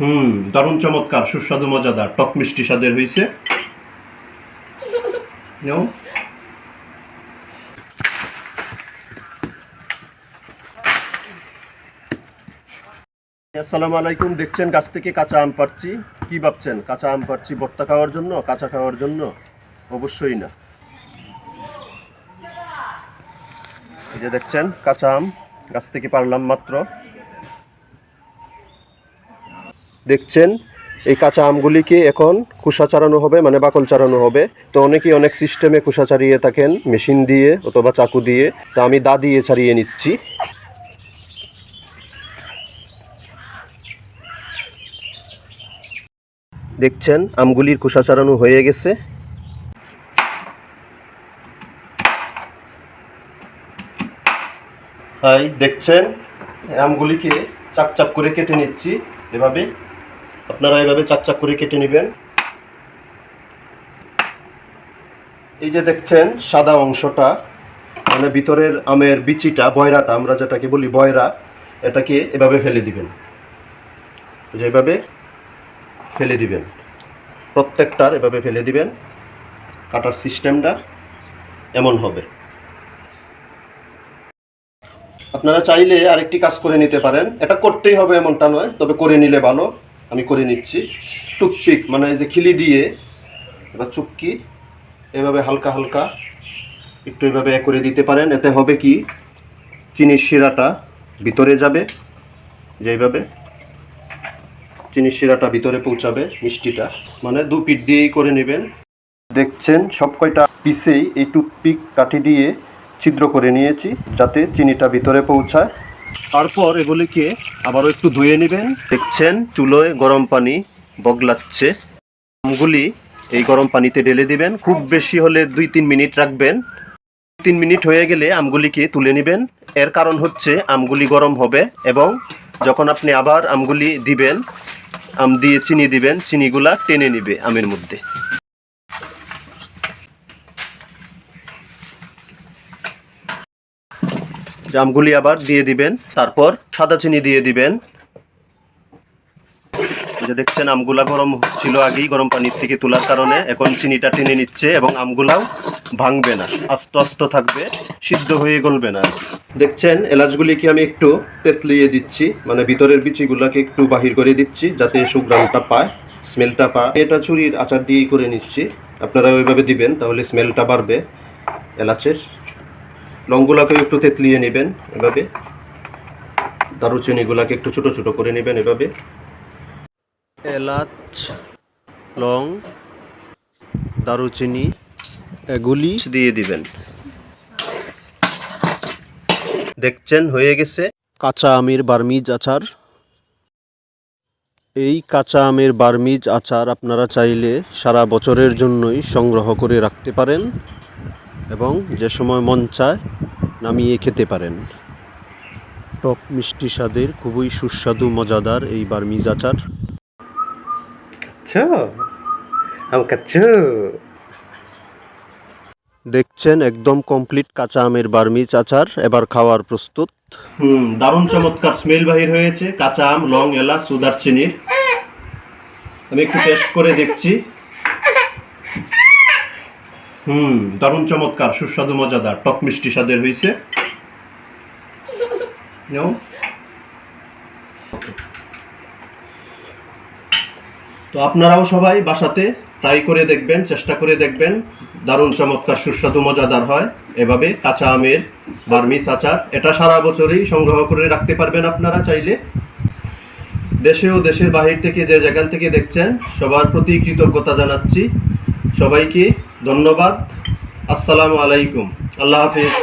হুম, দারুণ চমৎকার, সুস্বাদু, মজাদার, টক মিষ্টি স্বাদের হয়েছে আসসালামু আলাইকুম, দেখছেন গাছ থেকে কাঁচা আম পাচ্ছি কি ভাবছেন? কাঁচা আম পাচ্ছি ভর্তা খাওয়ার জন্য, কাঁচা খাওয়ার জন্য? অবশ্যই না। এই যে দেখছেন, কাঁচা আম, গাছ থেকে পারলাম মাত্র। দেখছেন, এই কাঁচা আমগুলিকে এখন খোসা চারানো হবে মানে বাকল চারানো হবে। তো অনেকেই অনেক সিস্টেমে খোসা ছাড়িয়ে থাকেন মেশিন দিয়ে অথবা চাকু দিয়ে। তা আমি দা দিয়ে ছাড়িয়ে নিচ্ছি। দেখছেন, আমগুলির খোসা চারানো হয়ে গেছে। হাই, দেখছেন? আমগুলিকে চাক চাক করে কেটে নিচ্ছি, এভাবে। আপনারা এভাবে চাক চাক করে কেটে নেবেন। এই যে দেখছেন, সাদা অংশটা মানে ভিতরের আমের বিচিটা, বয়রাটা, আমরা যেটাকে বলি বয়রা, এটাকে এভাবে ফেলে দিবেন। যে এভাবে ফেলে দিবেন। প্রত্যেকটার এভাবে ফেলে দিবেন। কাটার সিস্টেমটা এমন হবে। আপনারা চাইলে আরেকটি কাজ করে নিতে পারেন। এটা করতেই হবে এমনটা নয়, তবে করে নিলে ভালো। আমি করে নিচ্ছি। টুথপিক মানে এই যে খিলি দিয়ে এবার চুক্কি, এভাবে হালকা হালকা একটু এভাবে করে দিতে পারেন। এতে হবে কি? চিনির শিরাটা ভিতরে যাবে যেইভাবে চিনির শিরাটা ভিতরে পৌঁছাবে মিষ্টিটা। মানে দু পিঠ দিয়েই করে নেবেন। দেখছেন, সব কয়টা পিসেই এই টুথপিক কাঠি দিয়ে ছিদ্র করে নিয়েছি, যাতে চিনিটা ভিতরে পৌঁছায়। তারপর এগুলিকে আবারও একটু ধুয়ে নেবেন। দেখছেন, চুলোয় গরম পানি বগলাচ্ছে। আমগুলি এই গরম পানিতে ঢেলে দিবেন। খুব বেশি হলে দুই তিন মিনিট রাখবেন। তিন মিনিট হয়ে গেলে আমগুলিকে তুলে নেবেন। এর কারণ হচ্ছে আমগুলি গরম হবে এবং যখন আপনি আবার আমগুলি দিবেন, আম দিয়ে চিনি দিবেন, চিনিগুলা টেনে নিবে আমের মধ্যে। জামগুলি আবার দিয়ে দিবেন। তারপর সাদা চিনি দিয়ে দিবেন। যে দেখছেন, আমগুলা গরম ছিল আগেই, গরম পানির থেকে তোলার কারণে এখন চিনিটা টেনে নিচ্ছে এবং আমগুলাও ভাঙবে না, আস্তে আস্তে থাকবে, সিদ্ধ হয়ে গলবে না। দেখছেন, এলাচগুলিকে আমি একটু তেতলিয়ে দিচ্ছি মানে ভিতরের বিচিগুলাকে একটু বাহির করে দিচ্ছি, যাতে সুগ্রামটা পায়, স্মেলটা পায়। এটা ছুরির আচার দিয়েই করে নিচ্ছি। আপনারা ওইভাবে দিবেন, তাহলে স্মেলটা বাড়বে এলাচের। লংগুলাকে একটু তেতলিয়ে নেবেন এভাবে। দারুচিনিগুলাকে একটু ছোট ছোট করে নেবেন এভাবে। এলাচ, লং, দারুচিনি এগুলি দিয়ে দিবেন। দেখছেন, হয়ে গেছে। কাঁচা আমের বার্মিজ আচার। এই কাঁচা আমের বার্মিজ আচার আপনারা চাইলে সারা বছরের জন্যই সংগ্রহ করে রাখতে পারেন। এবং যে সময় মন চায় নামিয়ে খেতে পারেন। টক মিষ্টি স্বাদের খুবই সুস্বাদু মজাদার এই বার্মিজ আচার. দেখছেন একদম কমপ্লিট কাঁচা আমের বার্মিজ আচার এবার খাওয়ার প্রস্তুত। হুম দারুণ চমৎকার স্মেল বাহির হয়েছে কাঁচা আম লং এলাচ সুদার চিনির আমি একটু টেস্ট করে দেখছি। হুম, দারুণ চমৎকার, সুস্বাদু, মজাদার, টক মিষ্টি স্বাদের হয়েছে। তো আপনারাও সবাই বাসাতে ট্রাই করে দেখবেন, চেষ্টা করে দেখবেন। দারুণ চমৎকার, সুস্বাদু, মজাদার হয়। এভাবে কাঁচা আমের বার্মিস আচার, এটা সারা বছরই সংগ্রহ করে রাখতে পারবেন আপনারা চাইলে। দেশে ও দেশের বাহির থেকে যে যেখান থেকে দেখছেন, সবার প্রতি কৃতজ্ঞতা জানাচ্ছি। সবাইকে ধন্যবাদ। আসসালামু আলাইকুম। আল্লাহ হাফিজ।